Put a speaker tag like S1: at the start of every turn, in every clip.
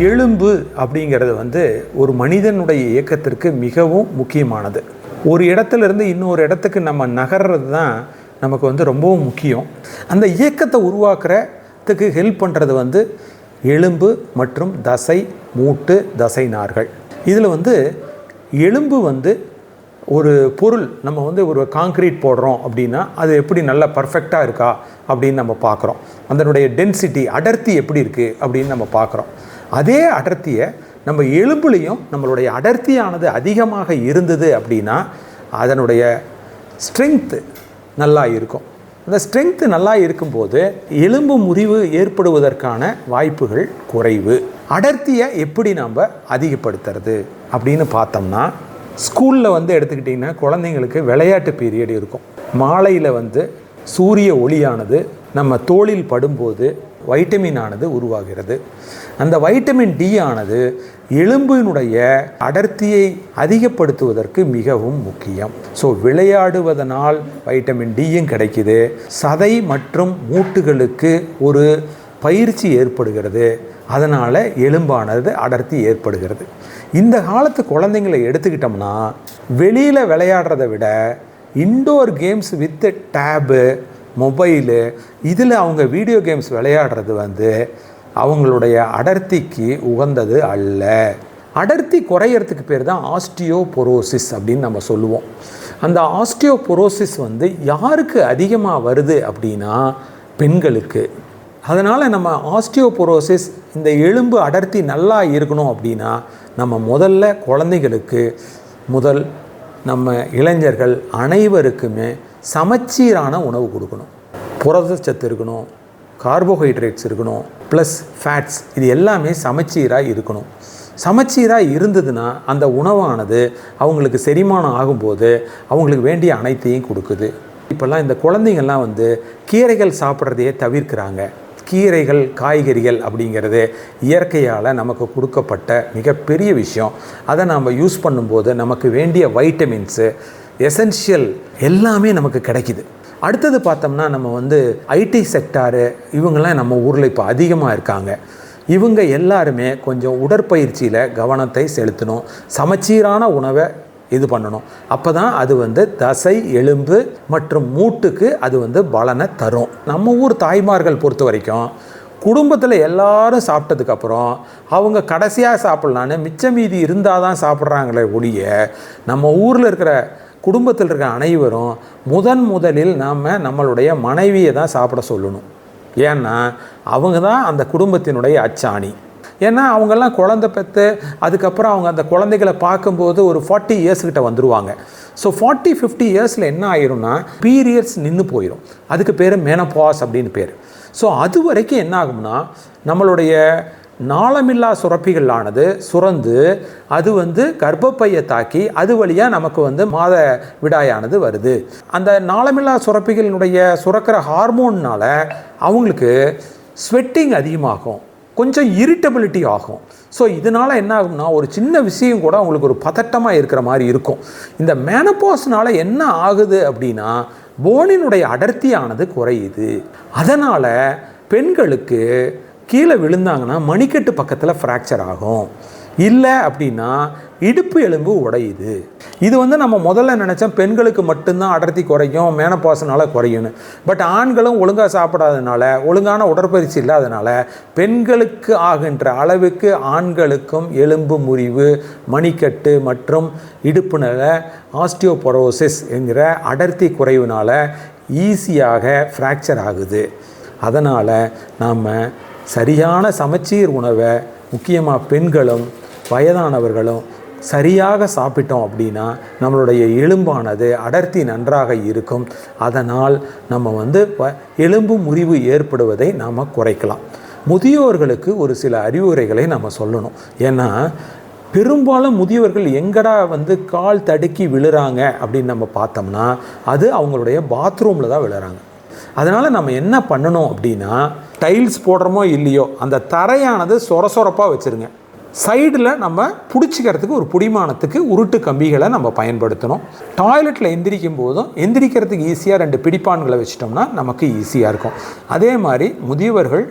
S1: எலும்பு அப்படிங்கிறது வந்து ஒரு மனிதனுடைய இயக்கத்திற்கு மிகவும் முக்கியமானது. ஒரு இடத்துல இருந்து இன்னொரு இடத்துக்கு நம்ம நகர்றது தான் நமக்கு வந்து ரொம்பவும் முக்கியம். அந்த இயக்கத்தை உருவாக்குறதுக்கு ஹெல்ப் பண்ணுறது வந்து எலும்பு மற்றும் தசை மூட்டு தசை நார்கள். இதில் வந்து எலும்பு வந்து ஒரு பொருள் நம்ம வந்து ஒரு காங்க்ரீட் போடுறோம் அப்படின்னா அது எப்படி நல்லா பர்ஃபெக்டாக இருக்கா அப்படின்னு நம்ம பார்க்குறோம். அதனுடைய டென்சிட்டி அடர்த்தி எப்படி இருக்குது அப்படின்னு நம்ம பார்க்குறோம். அதே அடர்த்தியை நம்ம எலும்புலையும் நம்மளுடைய அடர்த்தியானது அதிகமாக இருந்தது அப்படின்னா அதனுடைய ஸ்ட்ரென்த்து நல்லா இருக்கும். அந்த ஸ்ட்ரென்த்து நல்லா இருக்கும்போது எலும்பு முறிவு ஏற்படுவதற்கான வாய்ப்புகள் குறைவு. அடர்த்தியை எப்படி நம்ம அதிகப்படுத்துறது அப்படின்னு பார்த்தோம்னா ஸ்கூலில் வந்து எடுத்துக்கிட்டிங்கன்னா குழந்தைங்களுக்கு விளையாட்டு பீரியட் இருக்கும். மாலையில் வந்து சூரிய ஒளியானது நம்ம தோளில் படும்போது வைட்டமின் ஆனது உருவாகிறது. அந்த வைட்டமின் டி ஆனது எலும்பினுடைய அடர்த்தியை அதிகப்படுத்துவதற்கு மிகவும் முக்கியம். ஸோ விளையாடுவதனால் வைட்டமின் டியும் கிடைக்குது. சதை மற்றும் மூட்டுகளுக்கு ஒரு பயிற்சி ஏற்படுகிறது. அதனால் எலும்பானது அடர்த்தி ஏற்படுகிறது. இந்த காலத்து குழந்தைங்களை எடுத்துக்கிட்டோம்னா வெளியில் விளையாடுறத விட indoor games with tab mobile இதில் அவங்க வீடியோ கேம்ஸ் விளையாடுறது வந்து அவங்களுடைய அடர்த்திக்கு உகந்தது அல்ல. அடர்த்தி குறையறதுக்கு பேர் தான் ஆஸ்டியோபொரோசிஸ் அப்படின்னு நம்ம சொல்லுவோம். அந்த ஆஸ்டியோபொரோசிஸ் வந்து யாருக்கு அதிகமாக வருது அப்படின்னா பெண்களுக்கு. அதனால் நம்ம ஆஸ்டியோபொரோசிஸ் இந்த எலும்பு அடர்த்தி நல்லா இருக்கணும் அப்படின்னா நம்ம முதல்ல குழந்தைகளுக்கு முதல் நம்ம இளைஞர்கள் அனைவருக்குமே சமச்சீரான உணவு கொடுக்கணும். புரதச்சத்து இருக்கணும் கார்போஹைட்ரேட்ஸ் இருக்கணும் ப்ளஸ் ஃபேட்ஸ் இது எல்லாமே சமச்சீராக இருக்கணும். சமச்சீராக இருந்ததுன்னா அந்த உணவானது அவங்களுக்கு செரிமானம் ஆகும்போது அவங்களுக்கு வேண்டிய அனைத்தையும் கொடுக்குது. இப்போல்லாம் இந்த குழந்தைங்கள்லாம் வந்து கீரைகள் சாப்பிட்றதையே தவிர்க்கிறாங்க. கீரைகள் காய்கறிகள் அப்படிங்கிறது இயற்கையால் நமக்கு கொடுக்கப்பட்ட மிகப்பெரிய விஷயம். அதை நாம் யூஸ் பண்ணும்போது நமக்கு வேண்டிய வைட்டமின்ஸு எசென்ஷியல் எல்லாமே நமக்கு கிடைக்குது. அடுத்தது பார்த்தோம்னா நம்ம வந்து ஐடி செக்டாரு இவங்கெல்லாம் நம்ம ஊரில் இப்போ அதிகமாக இருக்காங்க. இவங்க எல்லாருமே கொஞ்சம் உடற்பயிற்சியில் கவனத்தை செலுத்தணும். சமச்சீரான உணவை இது பண்ணணும். அப்போ தான் அது வந்து தசை எலும்பு மற்றும் மூட்டுக்கு அது வந்து பலனை தரும். நம்ம ஊர் தாய்மார்கள் பொறுத்த வரைக்கும் குடும்பத்தில் எல்லாரும் சாப்பிட்டதுக்கப்புறம் அவங்க கடைசியாக சாப்பிட்லான்னு மிச்ச மீதி இருந்தால் தான் சாப்பிட்றாங்களே ஒழிய நம்ம ஊரில் இருக்கிற குடும்பத்தில் இருக்க அனைவரும் முதன் முதலில் நாம் நம்மளுடைய மனைவியை தான் சாப்பிட சொல்லணும். ஏன்னா அவங்க தான் அந்த குடும்பத்தினுடைய அச்சாணி. ஏன்னா அவங்கெல்லாம் குழந்தை பெற்று அதுக்கப்புறம் அவங்க அந்த குழந்தைகளை பார்க்கும்போது ஒரு ஃபார்ட்டி இயர்ஸ் கிட்ட ஸோ ஃபார்ட்டி ஃபிஃப்டி இயர்ஸில் என்ன ஆயிரும்னா பீரியட்ஸ் நின்று போயிடும் அதுக்கு பேர் மேனபாஸ் அப்படின்னு பேர். ஸோ அது வரைக்கும் என்ன ஆகும்னா நம்மளுடைய நாளமில்லா சுரப்பிகளானது சுரந்து அது வந்து கர்ப்பப்பையை தாக்கி அது வழியாக நமக்கு வந்து மாத விடாயானது வருது. அந்த நாளமில்லா சுரப்பிகளினுடைய சுரக்கிற ஹார்மோன்னால் அவங்களுக்கு ஸ்வெட்டிங் அதிகமாகும். கொஞ்சம் இரிட்டபிலிட்டி ஆகும். ஸோ இதனால் என்ன ஆகும்னா ஒரு சின்ன விஷயம் கூட அவங்களுக்கு ஒரு பதட்டமாக இருக்கிற மாதிரி இருக்கும். இந்த மேனப்போஸ்னால் என்ன ஆகுது அப்படின்னா போனினுடைய அடர்த்தியானது குறையுது. அதனால் பெண்களுக்கு கீழே விழுந்தாங்கன்னா மணிக்கட்டு பக்கத்தில் ஃப்ராக்சர் ஆகும். இல்லை அப்படின்னா இடுப்பு எலும்பு உடையுது இது. வந்து நம்ம முதல்ல நினச்சோம் பெண்களுக்கு மட்டும்தான் அடர்த்தி குறையும் மேனப்பாசனால குறையும்னு. பட் ஆண்களும் ஒழுங்காக சாப்பிடாதனால ஒழுங்கான உடற்பயிற்சி இல்லாதனால பெண்களுக்கு ஆகின்ற அளவுக்கு ஆண்களுக்கும் எலும்பு முறிவு மணிக்கட்டு மற்றும் இடுப்பு நல ஆஸ்டியோபொரோசிஸ் என்கிற அடர்த்தி குறைவுனால ஈஸியாக ஃப்ராக்சர் ஆகுது. அதனால் நாம் சரியான சமச்சீர் உணவை முக்கியமாக பெண்களும் வயதானவர்களும் சரியாக சாப்பிட்டோம் அப்படின்னா நம்மளுடைய எலும்பானது அடர்த்தி நன்றாக இருக்கும். அதனால் நம்ம வந்து எலும்பு முறிவு ஏற்படுவதை நாம் குறைக்கலாம். முதியோர்களுக்கு ஒரு சில அறிவுரைகளை நம்ம சொல்லணும். ஏன்னா பெரும்பாலும் முதியவர்கள் எங்கடா வந்து கால் தடுக்கி விழுறாங்க அப்படின்னு நம்ம பார்த்தோம்னா அது அவங்களுடைய பாத்ரூமில் தான் விழுறாங்க. அதனால் நம்ம என்ன பண்ணணும் அப்படின்னா டைல்ஸ் போடுறோமோ இல்லையோ அந்த தரையானது சொர சொரப்பாக வச்சுருங்க. சைடில் நம்ம பிடிச்சிக்கிறதுக்கு ஒரு பிடிமானத்துக்கு உருட்டு கம்பிகளை நம்ம பயன்படுத்தணும். டாய்லெட்டில் எந்திரிக்கும் போதும் எந்திரிக்கிறதுக்கு ஈஸியாக ரெண்டு பிடிப்பான்களை வச்சிட்டோம்னா நமக்கு ஈஸியாக இருக்கும். அதே மாதிரி முதியவர்கள்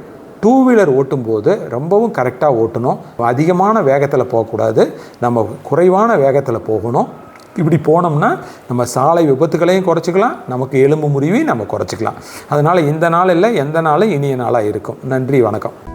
S1: டூ வீலர் ஓட்டும்போது ரொம்பவும் கரெக்டாக ஓட்டணும். அதிகமான வேகத்தில் போகக்கூடாது. நம்ம குறைவான வேகத்தில் போகணும். இப்படி போனோம்னா நம்ம சாலை விபத்துகளையும் குறைச்சிக்கலாம் நமக்கு எலும்பு முறிவையும் நம்ம குறைச்சிக்கலாம். அதனால் இந்த நாள் இல்லை எந்த நாளும் இனிய நாளாக இருக்கும். நன்றி வணக்கம்.